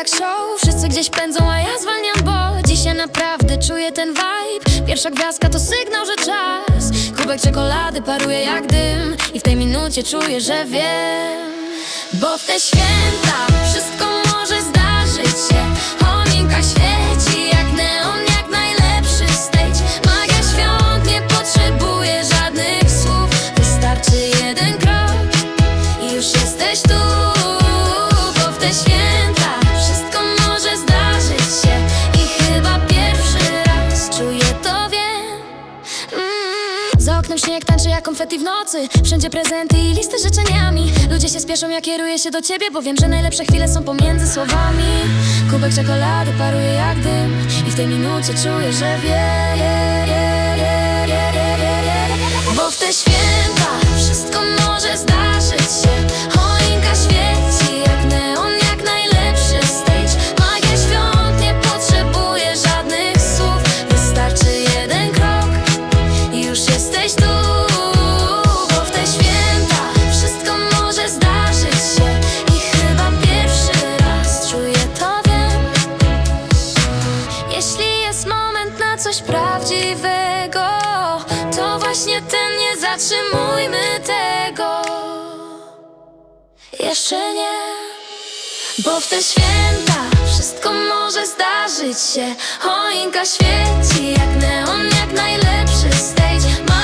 jak show. Wszyscy gdzieś pędzą, a ja zwalniam, bo Dzisiaj naprawdę czuję ten vibe. Pierwsza gwiazdka to sygnał, że czas. Kubek czekolady paruje jak dym. I w tej minucie czuję, że wiem. Bo w te święta wszystko może zdarzyć się. Choinka świeci jak neon, jak najlepszy stage. Magia świąt nie potrzebuje żadnych słów. Wystarczy jeden krok i już jesteś tu Za oknem śnieg tańczy jak konfetti w nocy. Wszędzie prezenty i listy z życzeniami. Ludzie się spieszą, ja kieruję się do ciebie Bo wiem, że najlepsze chwile są pomiędzy słowami. Kubek czekolady paruje jak dym I w tej minucie czuję, że wie Bo w te święta prawdziwego. To właśnie ten, nie zatrzymujmy tego. Jeszcze nie Bo w te święta wszystko może zdarzyć się. Choinka świeci jak neon, jak najlepszy stage.